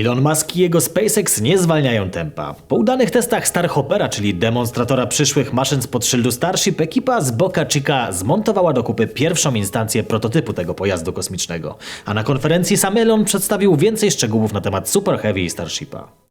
Elon Musk i jego SpaceX nie zwalniają tempa. Po udanych testach Starhoppera, czyli demonstratora przyszłych maszyn spod szyldu Starship, ekipa z Boca Chica zmontowała do kupy pierwszą instancję prototypu tego pojazdu kosmicznego. A na konferencji sam Elon przedstawił więcej szczegółów na temat Super Heavy i Starshipa.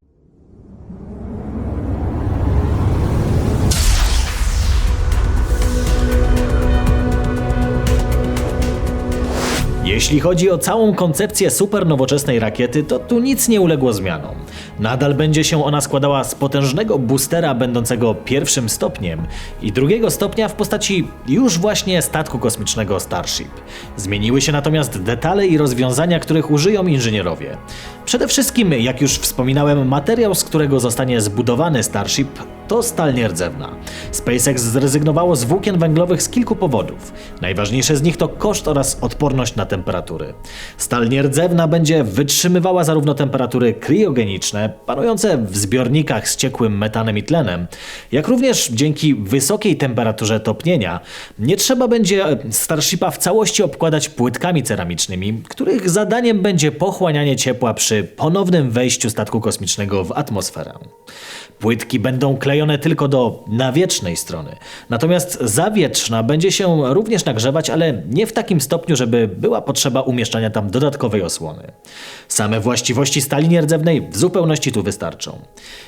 Jeśli chodzi o całą koncepcję super nowoczesnej rakiety, to tu nic nie uległo zmianom. Nadal będzie się ona składała z potężnego boostera będącego pierwszym stopniem i drugiego stopnia w postaci już właśnie statku kosmicznego Starship. Zmieniły się natomiast detale i rozwiązania, których użyją inżynierowie. Przede wszystkim, jak już wspominałem, materiał, z którego zostanie zbudowany Starship, to stal nierdzewna. SpaceX zrezygnowało z włókien węglowych z kilku powodów. Najważniejsze z nich to koszt oraz odporność na temperatury. Stal nierdzewna będzie wytrzymywała zarówno temperatury kriogeniczne, panujące w zbiornikach z ciekłym metanem i tlenem, jak również dzięki wysokiej temperaturze topnienia nie trzeba będzie Starshipa w całości obkładać płytkami ceramicznymi, których zadaniem będzie pochłanianie ciepła przy ponownym wejściu statku kosmicznego w atmosferę. Płytki będą klejone tylko do nawiecznej strony, natomiast zawietrzna będzie się również nagrzewać, ale nie w takim stopniu, żeby była potrzeba umieszczania tam dodatkowej osłony. Same właściwości stali nierdzewnej w zupełności tu wystarczą.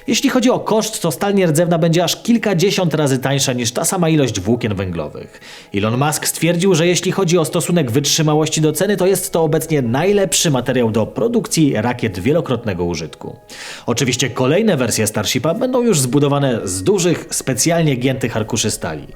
Jeśli chodzi o koszt, to stal nierdzewna będzie aż kilkadziesiąt razy tańsza niż ta sama ilość włókien węglowych. Elon Musk stwierdził, że jeśli chodzi o stosunek wytrzymałości do ceny, to jest to obecnie najlepszy materiał do produkcji rakiet wielokrotnego użytku. Oczywiście kolejne wersje Starshipa będą już zbudowane z dużych, specjalnie giętych arkuszy stali.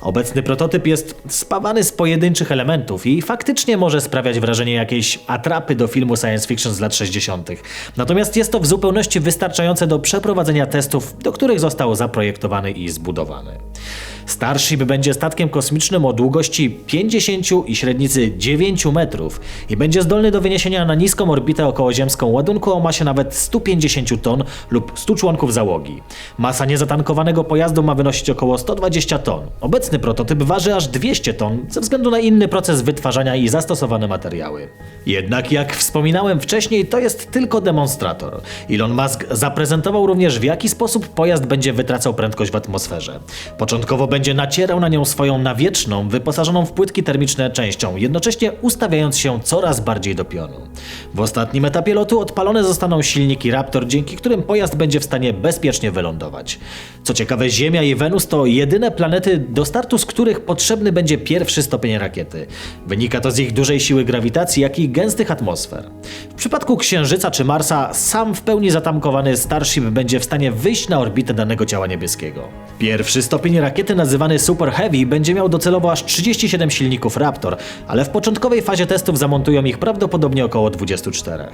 Obecny prototyp jest spawany z pojedynczych elementów i faktycznie może sprawiać wrażenie jakiejś atrapy do filmu science fiction z lat 60. Natomiast jest to w zupełności wystarczające do przeprowadzenia testów, do których został zaprojektowany i zbudowany. Starship będzie statkiem kosmicznym o długości 50 i średnicy 9 metrów i będzie zdolny do wyniesienia na niską orbitę okołoziemską ładunku o masie nawet 150 ton lub 100 członków załogi. Masa niezatankowanego pojazdu ma wynosić około 120 ton. Obecny prototyp waży aż 200 ton ze względu na inny proces wytwarzania i zastosowane materiały. Jednak jak wspominałem wcześniej, to jest tylko demonstrator. Elon Musk zaprezentował również w jaki sposób pojazd będzie wytracał prędkość w atmosferze. Początkowo będzie nacierał na nią swoją nawieczną, wyposażoną w płytki termiczne częścią, jednocześnie ustawiając się coraz bardziej do pionu. W ostatnim etapie lotu odpalone zostaną silniki Raptor, dzięki którym pojazd będzie w stanie bezpiecznie wylądować. Co ciekawe, Ziemia i Wenus to jedyne planety, do startu z których potrzebny będzie pierwszy stopień rakiety. Wynika to z ich dużej siły grawitacji, jak i gęstych atmosfer. W przypadku Księżyca czy Marsa, sam w pełni zatankowany Starship będzie w stanie wyjść na orbitę danego ciała niebieskiego. Pierwszy stopień rakiety nazywany Super Heavy będzie miał docelowo aż 37 silników Raptor, ale w początkowej fazie testów zamontują ich prawdopodobnie około 24.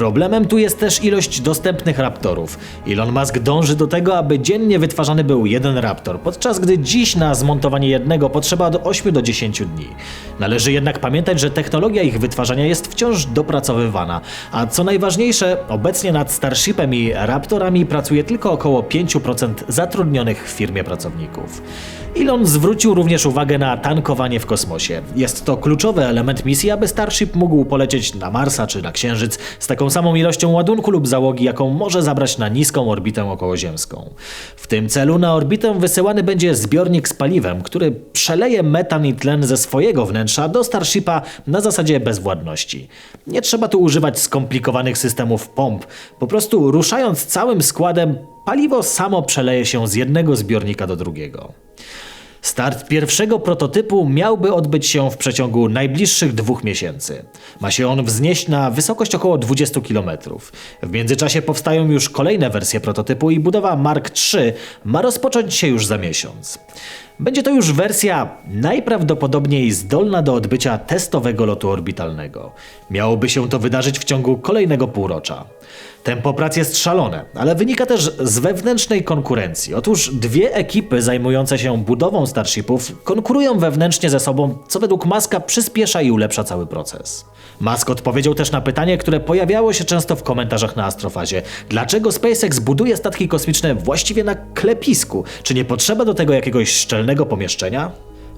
Problemem tu jest też ilość dostępnych raptorów. Elon Musk dąży do tego, aby dziennie wytwarzany był jeden raptor, podczas gdy dziś na zmontowanie jednego potrzeba od 8 do 10 dni. Należy jednak pamiętać, że technologia ich wytwarzania jest wciąż dopracowywana, a co najważniejsze, obecnie nad Starshipem i Raptorami pracuje tylko około 5% zatrudnionych w firmie pracowników. Elon zwrócił również uwagę na tankowanie w kosmosie. Jest to kluczowy element misji, aby Starship mógł polecieć na Marsa czy na Księżyc z taką samą ilością ładunku lub załogi, jaką może zabrać na niską orbitę okołoziemską. W tym celu na orbitę wysyłany będzie zbiornik z paliwem, który przeleje metan i tlen ze swojego wnętrza do Starshipa na zasadzie bezwładności. Nie trzeba tu używać skomplikowanych systemów pomp, po prostu ruszając całym składem, paliwo samo przeleje się z jednego zbiornika do drugiego. Start pierwszego prototypu miałby odbyć się w przeciągu najbliższych dwóch miesięcy. Ma się on wznieść na wysokość około 20 km. W międzyczasie powstają już kolejne wersje prototypu i budowa Mark III ma rozpocząć się już za miesiąc. Będzie to już wersja najprawdopodobniej zdolna do odbycia testowego lotu orbitalnego. Miałoby się to wydarzyć w ciągu kolejnego półrocza. Tempo prac jest szalone, ale wynika też z wewnętrznej konkurencji. Otóż dwie ekipy zajmujące się budową Starshipów konkurują wewnętrznie ze sobą, co według Maska przyspiesza i ulepsza cały proces. Musk odpowiedział też na pytanie, które pojawiało się często w komentarzach na Astrofazie. Dlaczego SpaceX buduje statki kosmiczne właściwie na klepisku? Czy nie potrzeba do tego jakiegoś szczelnego pomieszczenia?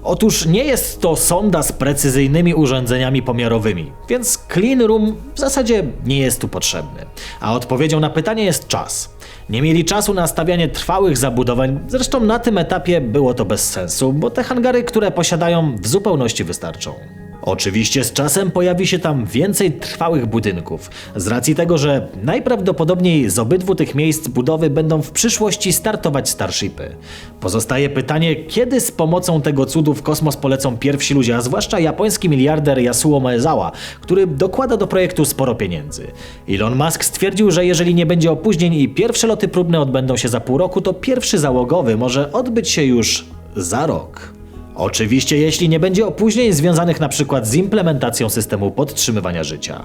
Otóż nie jest to sonda z precyzyjnymi urządzeniami pomiarowymi, więc clean room w zasadzie nie jest tu potrzebny. A odpowiedzią na pytanie jest czas. Nie mieli czasu na stawianie trwałych zabudowań, zresztą na tym etapie było to bez sensu, bo te hangary, które posiadają, w zupełności wystarczą. Oczywiście z czasem pojawi się tam więcej trwałych budynków, z racji tego, że najprawdopodobniej z obydwu tych miejsc budowy będą w przyszłości startować Starshipy. Pozostaje pytanie, kiedy z pomocą tego cudu w kosmos polecą pierwsi ludzie, a zwłaszcza japoński miliarder Yasuo Maezawa, który dokłada do projektu sporo pieniędzy. Elon Musk stwierdził, że jeżeli nie będzie opóźnień i pierwsze loty próbne odbędą się za pół roku, to pierwszy załogowy może odbyć się już za rok. Oczywiście, jeśli nie będzie opóźnień związanych przykład z implementacją systemu podtrzymywania życia.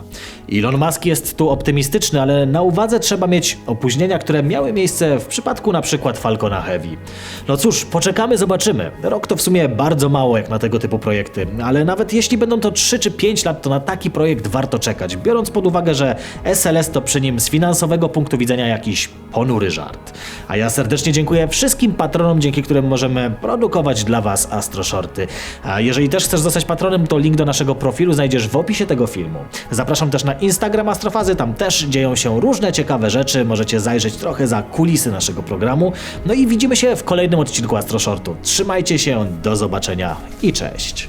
Elon Musk jest tu optymistyczny, ale na uwadze trzeba mieć opóźnienia, które miały miejsce w przypadku przykład Falcona Heavy. No cóż, poczekamy, zobaczymy. Rok to w sumie bardzo mało jak na tego typu projekty, ale nawet jeśli będą to 3 czy 5 lat, to na taki projekt warto czekać, biorąc pod uwagę, że SLS to przy nim z finansowego punktu widzenia jakiś ponury żart. A ja serdecznie dziękuję wszystkim patronom, dzięki którym możemy produkować dla Was Astro A jeżeli też chcesz zostać patronem, to link do naszego profilu znajdziesz w opisie tego filmu. Zapraszam też na Instagram Astrofazy, tam też dzieją się różne ciekawe rzeczy, możecie zajrzeć trochę za kulisy naszego programu. No i widzimy się w kolejnym odcinku Astro Shortu. Trzymajcie się, do zobaczenia i cześć.